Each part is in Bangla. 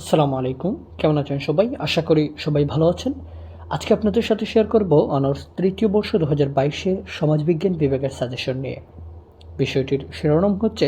আসসালামু আলাইকুম। কেমন আছেন সবাই? আশা করি সবাই ভালো আছেন। আজকে আপনাদের সাথে শেয়ার করব অনার্স তৃতীয় বর্ষ দু হাজার বাইশে সমাজবিজ্ঞান বিভাগের সাজেশন নিয়ে। বিষয়টির শিরোনাম হচ্ছে,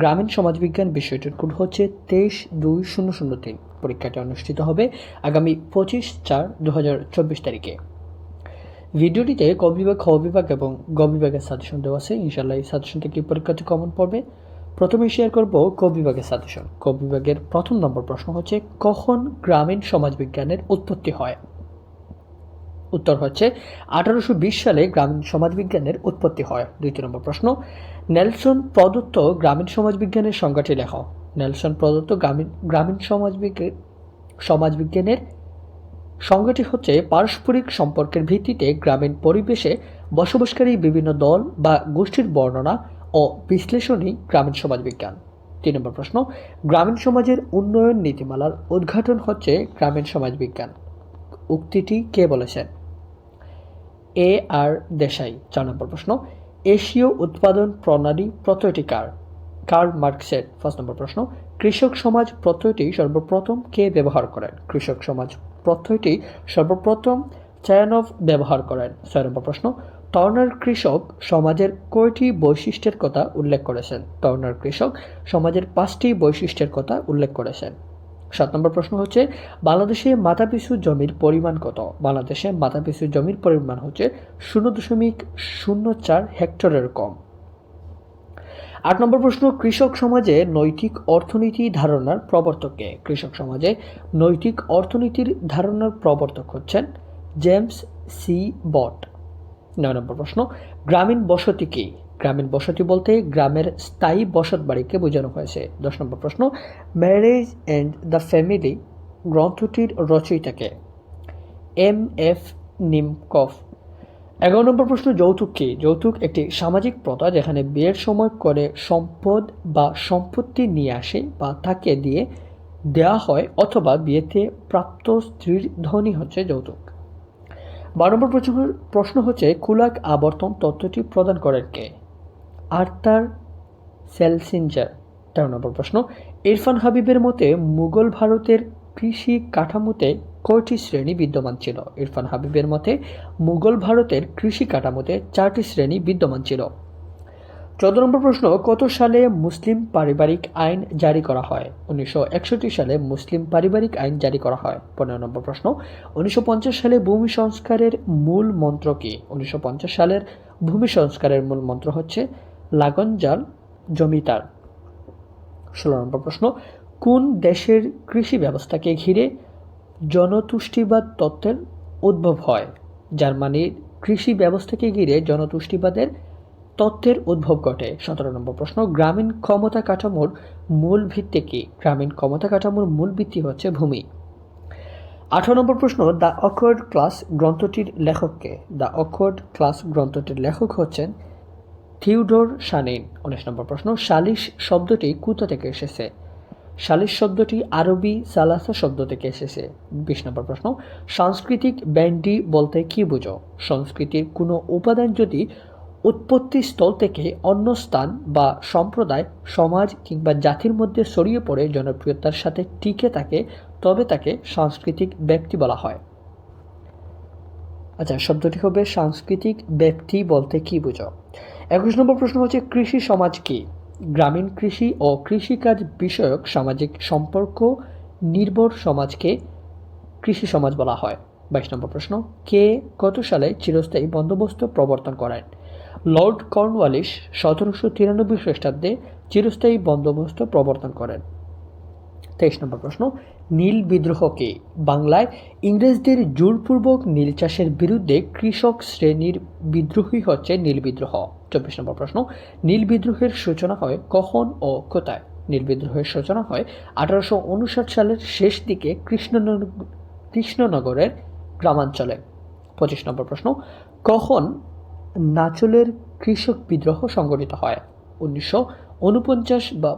গ্রামীণ সমাজবিজ্ঞান বিষয়টির কোড হচ্ছে তেইশ দুই শূন্য শূন্য তিন। পরীক্ষাটি অনুষ্ঠিত হবে আগামী পঁচিশ চার দু হাজার চব্বিশ তারিখে। ভিডিওটিতে ক বিভাগ, খ বিভাগ এবং গ বিভাগের সাজেশন দেওয়া আছে। ইনশাল্লাহ এই সাজেশন থেকে পরীক্ষাটি কমন পড়বে। প্রথমে শেয়ার করব ক বিভাগের সাজেশন ক বিভাগের প্রথম নম্বর প্রশ্ন হচ্ছে, কখন গ্রামীণ সমাজবিজ্ঞানের উৎপত্তি হয়? উত্তর হচ্ছে, আঠারোশো বিশ সালে গ্রামীণ সমাজবিজ্ঞানের উৎপত্তি হয়। দ্বিতীয় নম্বর প্রশ্ন, নেলসন প্রদত্ত গ্রামীণ সমাজবিজ্ঞানের সংজ্ঞাটি লেখ। নেলসন প্রদত্ত গ্রামীণ গ্রামীণ সমাজবিজ্ঞান সমাজবিজ্ঞানের সংজ্ঞাটি হচ্ছে, পারস্পরিক সম্পর্কের ভিত্তিতে গ্রামীণ পরিবেশে বসবাসকারী বিভিন্ন দল বা গোষ্ঠীর বর্ণনা ও বিশ্লেষণই গ্রামীণ সমাজবিজ্ঞান তিন নম্বর প্রশ্ন, গ্রামীণ সমাজের উন্নয়ন নীতিমালার উদ্ঘাটন হচ্ছে গ্রামীণ সমাজবিজ্ঞান উক্তিটি কে বলেছেন? এ আর দেশাই। চার নম্বর প্রশ্ন, এশীয় উৎপাদন প্রণালী প্রত্যয়টি কার? কার্ল মার্কসের ফার্স্ট নম্বর প্রশ্ন, কৃষক সমাজ প্রত্যয়টি সর্বপ্রথম কে ব্যবহার করেন? কৃষক সমাজ প্রত্যয়টি সর্বপ্রথম চায়ানভ ব্যবহার করেন। ছয় নম্বর প্রশ্ন টর্নার কৃষক সমাজের কয়টি বৈশিষ্ট্যের কথা উল্লেখ করেছেন? টর্নার কৃষক সমাজের পাঁচটি বৈশিষ্ট্যের কথা উল্লেখ করেছেন। সাত নম্বর প্রশ্ন হচ্ছে, বাংলাদেশে মাথাপিছু জমির পরিমাণ কত? বাংলাদেশে মাথাপিছু জমির পরিমাণ হচ্ছে শূন্য দশমিক শূন্য চার হেক্টরের কম। আট নম্বর প্রশ্ন, কৃষক সমাজে নৈতিক অর্থনীতি ধারণার প্রবর্তককে কৃষক সমাজে নৈতিক অর্থনীতির ধারণার প্রবর্তক হচ্ছেন জেমস সি বট। নয় নম্বর প্রশ্ন, গ্রামীণ বসতি কি? গ্রামীণ বসতি বলতে গ্রামের স্থায়ী বসত বাড়িকে বোঝানো হয়েছে। দশ নম্বর প্রশ্ন ম্যারেজ অ্যান্ড দ্য ফ্যামিলি গ্রন্থটির রচয়িতাকে এম এফ নিমকফ। এগারো নম্বর প্রশ্ন, যৌতুক কি? যৌতুক একটি সামাজিক প্রথা যেখানে বিয়ের সময় করে সম্পদ বা সম্পত্তি নিয়ে আসে বা তাকে দিয়ে দেওয়া হয় অথবা বিয়েতে প্রাপ্ত স্ত্রীর ধনী হচ্ছে যৌতুক। বারো নম্বর প্রশ্ন হচ্ছে, কুলাক আবর্তন তত্ত্বটি প্রদান করেন কে? আর্থার সেলসিঞ্জার। তেরো নম্বর প্রশ্ন, ইরফান হাবিবের মতে মুঘল ভারতের কৃষি কাঠামোতে কয়টি শ্রেণি বিদ্যমান ছিল? ইরফান হাবিবের মতে মুঘল ভারতের কৃষি কাঠামোতে চারটি শ্রেণি বিদ্যমান ছিল। চোদ্দ নম্বর প্রশ্ন, কত সালে মুসলিম পারিবারিক আইন জারি করা হয়? উনিশশো একষট্টি সালে মুসলিম পারিবারিক আইন জারি করা হয়। পনেরো নম্বর প্রশ্ন, উনিশশো পঞ্চাশ সালে ভূমি সংস্কারের মূল মন্ত্র কি? উনিশশো সালের ভূমি সংস্কারের মূল মন্ত্র হচ্ছে লাগন জাল জমিদার ষোলো নম্বর প্রশ্ন, কোন দেশের কৃষি ব্যবস্থাকে ঘিরে জনতুষ্টিবাদ তত্ত্বের উদ্ভব হয়? জার্মানির কৃষি ব্যবস্থাকে ঘিরে জনতুষ্টিবাদের তত্ত্বের উদ্ভব ঘটে। সতেরো নম্বর প্রশ্ন, গ্রামীণ ক্ষমতা কাঠামোর মূল ভিত্তি কি? গ্রামীণ ক্ষমতা কাঠামোর মূল ভিত্তি হচ্ছে ভূমি। আঠারো নম্বর প্রশ্ন, দ্য অকওয়ার্ড ক্লাস গ্রন্থটির লেখককে দ্য অকওয়ার্ড ক্লাস গ্রন্থটির লেখক হচ্ছেন থিউডোর শানিন। উনিশ নম্বর প্রশ্ন, সালিশ শব্দটি কোথা থেকে এসেছে? সালিশ শব্দটি আরবি সালাসা শব্দ থেকে এসেছে। বিশ নম্বর প্রশ্ন, সাংস্কৃতিক ব্যান্ডি বলতে কি বুঝো? সংস্কৃতির কোনো উপাদান যদি উৎপত্তি স্থল থেকে অন্য স্থান বা সম্প্রদায়, সমাজ কিংবা জাতির মধ্যে ছড়িয়ে পড়ে জনপ্রিয়তার সাথে টিকে থাকে, তবে তাকে সাংস্কৃতিক ব্যক্তি বলা হয়। আচ্ছা শব্দটি হবে সাংস্কৃতিক ব্যক্তি বলতে কি বুঝো? একুশ নম্বর প্রশ্ন হচ্ছে, কৃষি সমাজ কি? গ্রামীণ কৃষি ও কৃষিকাজ বিষয়ক সামাজিক সম্পর্ক নির্ভর সমাজকে কৃষি সমাজ বলা হয়। বাইশ নম্বর প্রশ্ন, কে কত সালে চিরস্থায়ী বন্দোবস্ত প্রবর্তন করেন? লর্ড কর্নওয়ালিস সতেরোশো তিরানব্বই খ্রিস্টাব্দে চিরস্থায়ী বন্দোবস্ত প্রবর্তন করেন। তেইশ নম্বর প্রশ্ন, নীল বিদ্রোহ কি? বাংলায় ইংরেজদের জোরপূর্বক নীল চাষের বিরুদ্ধে কৃষক শ্রেণির বিদ্রোহী হচ্ছে নীল বিদ্রোহ। চব্বিশ নম্বর প্রশ্ন, নীল বিদ্রোহের সূচনা হয় কখন ও কোথায়? নীল বিদ্রোহের সূচনা হয় আঠারোশো উনষাট সালের শেষ দিকে কৃষ্ণনগর কৃষ্ণনগরের গ্রামাঞ্চলে। পঁচিশ নম্বর প্রশ্ন, কখন নাচলের কৃষক বিদ্রোহ সংগঠিত হয়। উনিশশো উনপঞ্চাশ বা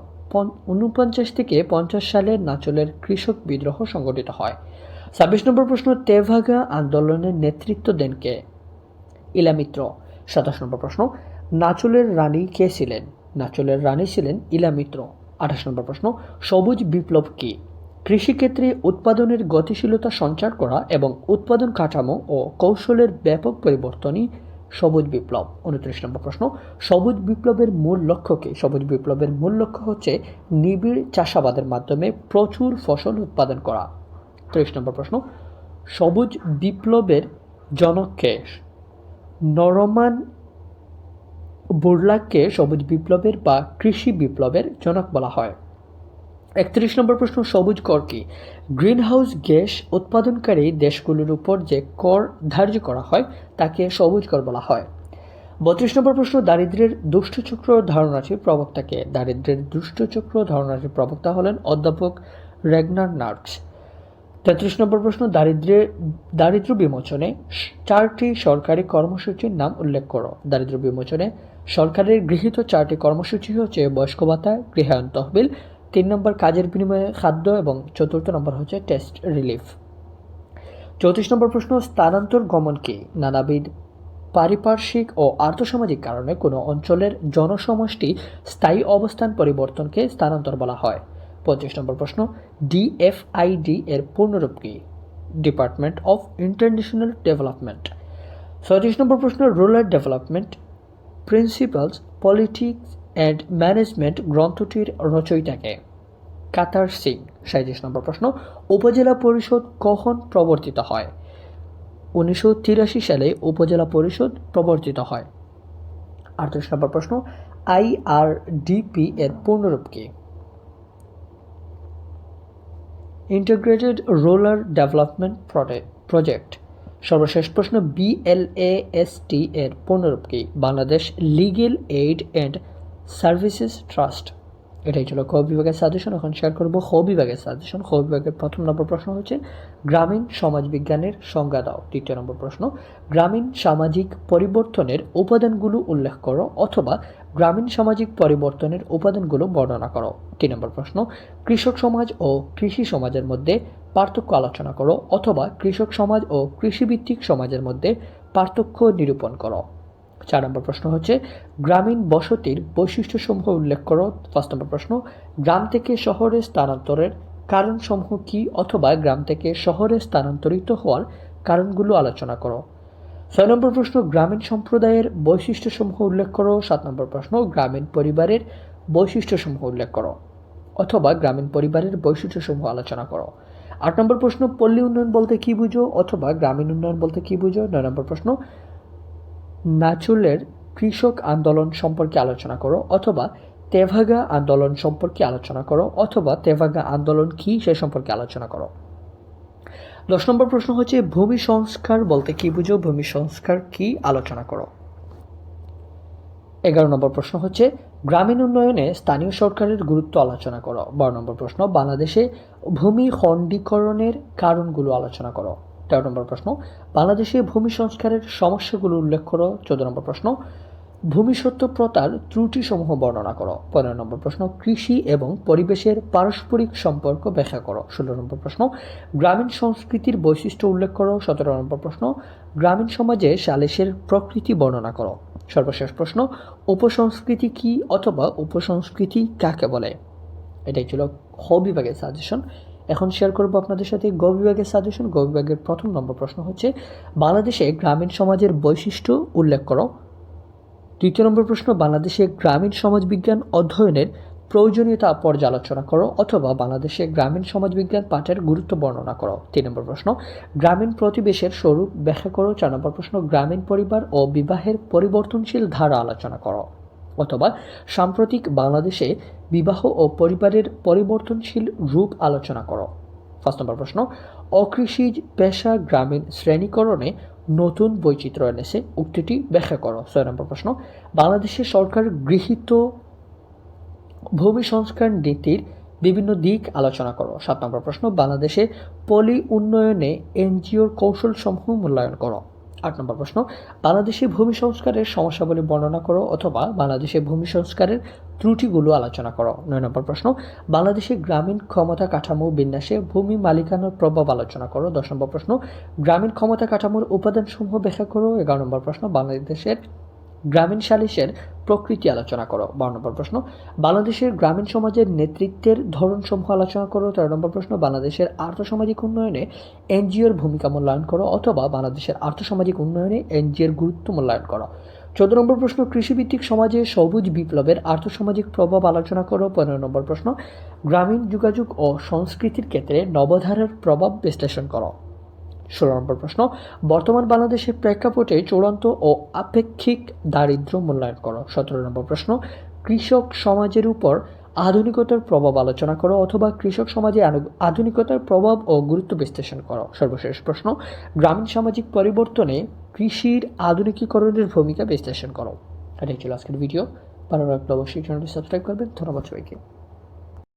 উনপঞ্চাশ থেকে পঞ্চাশ সালে নাচলের কৃষক বিদ্রোহ সংগঠিত হয়। ছাব্বিশ নম্বর প্রশ্ন, তেভাগা আন্দোলনের নেতৃত্ব দেন কে? ইলামিত্র সাতাশ নম্বর প্রশ্ন, নাচলের রানী কে ছিলেন? নাচলের রানী ছিলেন ইলামিত্র আঠাশ নম্বর প্রশ্ন, সবুজ বিপ্লব কি? কৃষিক্ষেত্রে উৎপাদনের গতিশীলতা সঞ্চার করা এবং উৎপাদন কাঠামো ও কৌশলের ব্যাপক পরিবর্তনই সবুজ বিপ্লব। উনত্রিশ নম্বর প্রশ্ন, সবুজ বিপ্লবের মূল লক্ষ্য কি? সবুজ বিপ্লবের মূল লক্ষ্য হচ্ছে নিবিড় চাষাবাদের মাধ্যমে প্রচুর ফসল উৎপাদন করা। ত্রিশ নম্বর প্রশ্ন, সবুজ বিপ্লবের জনককে নরমান বুর্লাককে সবুজ বিপ্লবের বা কৃষি বিপ্লবের জনক বলা হয়। একত্রিশ নম্বর প্রশ্ন, সবুজ কর কি? গ্রিনহাউস গ্যাস উৎপাদনকারী দেশগুলোর উপর যে কর ধার্য করা হয়, তাকে সবুজ কর বলা হয়। বত্রিশ নম্বর প্রশ্ন দারিদ্র্যের দুষ্টচক্র ধারণাটির প্রবক্তাকে দারিদ্র্যের দুষ্টচক্র ধারণাটির প্রবক্তা হলেন অধ্যাপক রেগনার নার্কস। তেত্রিশ নম্বর প্রশ্ন দারিদ্র্যের দারিদ্র্য বিমোচনে চারটি সরকারি কর্মসূচির নাম উল্লেখ করো। দারিদ্র্য বিমোচনে সরকারের গৃহীত চারটি কর্মসূচি হচ্ছে বয়স্ক ভাতা গৃহায়ণ তহবিল তিন নম্বর কাজের বিনিময়ে খাদ্য এবং চতুর্থ নম্বর হচ্ছে টেস্ট রিলিফ চৌত্রিশ নম্বর প্রশ্ন, স্থানান্তর গমন কি? নানাবিধ পারিপার্শ্বিক ও আর্থসামাজিক কারণে কোনো অঞ্চলের জনসমষ্টি স্থায়ী অবস্থান পরিবর্তনকে স্থানান্তর বলা হয়। পঁচিশ নম্বর প্রশ্ন ডিএফআইডি এর পূর্ণরূপ কি? Department of international development. ছয়ত্রিশ নম্বর প্রশ্ন, rural development principles, politics and management গ্রন্থটির রচয়িতাকে। কাতার সিং সাঁত্রিশ নম্বর প্রশ্ন, উপজেলা পরিষদ কখন প্রবর্তিত হয়? উনিশশো তিরাশি সালে উপজেলা পরিষদ প্রবর্তিত হয়। আটত্রিশ নম্বর প্রশ্ন আইআরডিপি এর পূর্ণরূপ কি? Integrated rural development project. সর্বশেষ প্রশ্ন বিএলএএসটি এর পূর্ণরূপ কি? Bangladesh legal aid and services trust এটাই ছিল খ বিভাগের সাজেশন এখন শেয়ার করব খ বিভাগের সাজেশন খ বিভাগের প্রথম নম্বর প্রশ্ন হচ্ছে, গ্রামীণ সমাজ বিজ্ঞানের সংজ্ঞা দাও। দ্বিতীয় নম্বর প্রশ্ন, গ্রামীণ সামাজিক পরিবর্তনের উপাদানগুলো উল্লেখ করো অথবা গ্রামীণ সামাজিক পরিবর্তনের উপাদানগুলো বর্ণনা করো। তিন নম্বর প্রশ্ন, কৃষক সমাজ ও কৃষি সমাজের মধ্যে পার্থক্য আলোচনা করো অথবা কৃষক সমাজ ও কৃষিভিত্তিক সমাজের মধ্যে পার্থক্য নিরূপণ করো। চার নম্বর প্রশ্ন হচ্ছে, গ্রামীণ বসতির বৈশিষ্ট্যসমূহ উল্লেখ করো। পাঁচ নম্বর প্রশ্ন, গ্রাম থেকে শহরে স্থানান্তরের কারণসমূহ কি অথবা গ্রাম থেকে শহরে স্থানান্তরিত হওয়ার কারণগুলো আলোচনা করো। ছয় নম্বর প্রশ্ন, গ্রামীণ সম্প্রদায়ের বৈশিষ্ট্যসমূহ উল্লেখ করো। সাত নম্বর প্রশ্ন, গ্রামীণ পরিবারের বৈশিষ্ট্যসমূহ উল্লেখ করো অথবা গ্রামীণ পরিবারের বৈশিষ্ট্যসমূহ আলোচনা করো। আট নম্বর প্রশ্ন, পল্লী উন্নয়ন বলতে কি বুঝো অথবা গ্রামীণ উন্নয়ন বলতে কি বুঝো? নয় নম্বর প্রশ্ন নাচুলের কৃষক আন্দোলন সম্পর্কে আলোচনা করো অথবা তেভাগা আন্দোলন সম্পর্কে আলোচনা করো অথবা তেভাগা আন্দোলন কি সে সম্পর্কে আলোচনা করো। দশ নম্বর প্রশ্ন হচ্ছে, ভূমি সংস্কার বলতে কি বুঝো? ভূমি সংস্কার কি আলোচনা করো? এগারো নম্বর প্রশ্ন হচ্ছে, গ্রামীণ উন্নয়নে স্থানীয় সরকারের গুরুত্ব আলোচনা করো। বারো নম্বর প্রশ্ন, বাংলাদেশে ভূমি খণ্ডীকরণের কারণগুলো আলোচনা করো। তেরো নম্বর প্রশ্ন, বাংলাদেশে ভূমি সংস্কারের সমস্যাগুলো উল্লেখ করো, চোদ্দ নম্বর প্রশ্ন ভূমিসত্ত্ব প্রতার ত্রুটিসমূহ বর্ণনা করো। পনেরো নম্বর প্রশ্ন, কৃষি এবং পরিবেশের পারস্পরিক সম্পর্ক ব্যাখ্যা করো। ষোলো নম্বর প্রশ্ন, গ্রামীণ সংস্কৃতির বৈশিষ্ট্য উল্লেখ করো। সতেরো নম্বর প্রশ্ন, গ্রামীণ সমাজে সালিশের প্রকৃতি বর্ণনা করো। সর্বশেষ প্রশ্ন, উপসংস্কৃতি কি অথবা উপসংস্কৃতি কাকে বলে? এটাই ছিল হ বিভাগের সাজেশন এখন শেয়ার করব আপনাদের সাথে গ বিভাগের সাজেশন গ বিভাগের প্রথম নম্বর প্রশ্ন হচ্ছে, বাংলাদেশে গ্রামীণ সমাজের বৈশিষ্ট্য উল্লেখ করো। দ্বিতীয় নম্বর প্রশ্ন, বাংলাদেশে গ্রামীণ সমাজবিজ্ঞান অধ্যয়নের প্রয়োজনীয়তা পর্যালোচনা করো অথবা বাংলাদেশে গ্রামীণ সমাজবিজ্ঞান পাঠের গুরুত্ব বর্ণনা করো। তিন নম্বর প্রশ্ন, গ্রামীণ প্রতিবেশের স্বরূপ ব্যাখ্যা করো। চার নম্বর প্রশ্ন, গ্রামীণ পরিবার ও বিবাহের পরিবর্তনশীল ধারা আলোচনা করো। অথবা সাম্প্রতিক বাংলাদেশে বিবাহ ও পরিবারের পরিবর্তনশীল রূপ আলোচনা করো। ফার্স্ট নম্বর প্রশ্ন, অকৃষিজ পেশা গ্রামীণ শ্রেণীকরণে নতুন বৈচিত্র্য এনেছে উক্তিটি ব্যাখ্যা করো। ছয় নম্বর প্রশ্ন, বাংলাদেশের সরকার গৃহীত ভূমি সংস্কার নীতির বিভিন্ন দিক আলোচনা করো। সাত নম্বর প্রশ্ন, বাংলাদেশে পলি উন্নয়নে এনজিওর কৌশল সমূহ মূল্যায়ন করো। আট নম্বর প্রশ্ন, বাংলাদেশে ভূমি সংস্কারের সমস্যাবলী বর্ণনা করো অথবা বাংলাদেশে ভূমি সংস্কারের ত্রুটিগুলো আলোচনা করো। নয় নম্বর প্রশ্ন, বাংলাদেশে গ্রামীণ ক্ষমতা কাঠামো বিন্যাসে ভূমি মালিকানার প্রভাব আলোচনা করো। দশ নম্বর প্রশ্ন, গ্রামীণ ক্ষমতা কাঠামোর উপাদানসমূহ ব্যাখ্যা করো। এগারো নম্বর প্রশ্ন, বাংলাদেশের গ্রামীণ সালিশের প্রকৃতি আলোচনা করো, বারো নম্বর প্রশ্ন। বাংলাদেশের গ্রামীণ সমাজের নেতৃত্বের ধরনসমূহ আলোচনা করো, তেরো নম্বর প্রশ্ন। বাংলাদেশের আর্থসামাজিক উন্নয়নে এনজিওর ভূমিকা মূল্যায়ন করো অথবা বাংলাদেশের আর্থসামাজিক উন্নয়নে এনজিওর গুরুত্ব মূল্যায়ন করো। চোদ্দ নম্বর প্রশ্ন, কৃষিভিত্তিক সমাজে সবুজ বিপ্লবের আর্থসামাজিক প্রভাব আলোচনা করো, পনেরো নম্বর প্রশ্ন। গ্রামীণ যোগাযোগ ও সংস্কৃতির ক্ষেত্রে নবধারার প্রভাব বিশ্লেষণ করো। ষোলো নম্বর প্রশ্ন, বর্তমান বাংলাদেশের প্রেক্ষাপটে চূড়ান্ত ও আপেক্ষিক দারিদ্র্য মূল্যায়ন করো। সতেরো নম্বর প্রশ্ন, কৃষক সমাজের উপর আধুনিকতার প্রভাব আলোচনা করো অথবা কৃষক সমাজে আধুনিকতার প্রভাব ও গুরুত্ব বিশ্লেষণ করো। সর্বশেষ প্রশ্ন, গ্রামীণ সামাজিক পরিবর্তনে কৃষির আধুনিকীকরণের ভূমিকা বিশ্লেষণ করো। এটাই ছিল আজকের ভিডিও। ভালো লাগলে অবশ্যই চ্যানেলটি সাবস্ক্রাইব করবেন। ধন্যবাদ সবাইকে।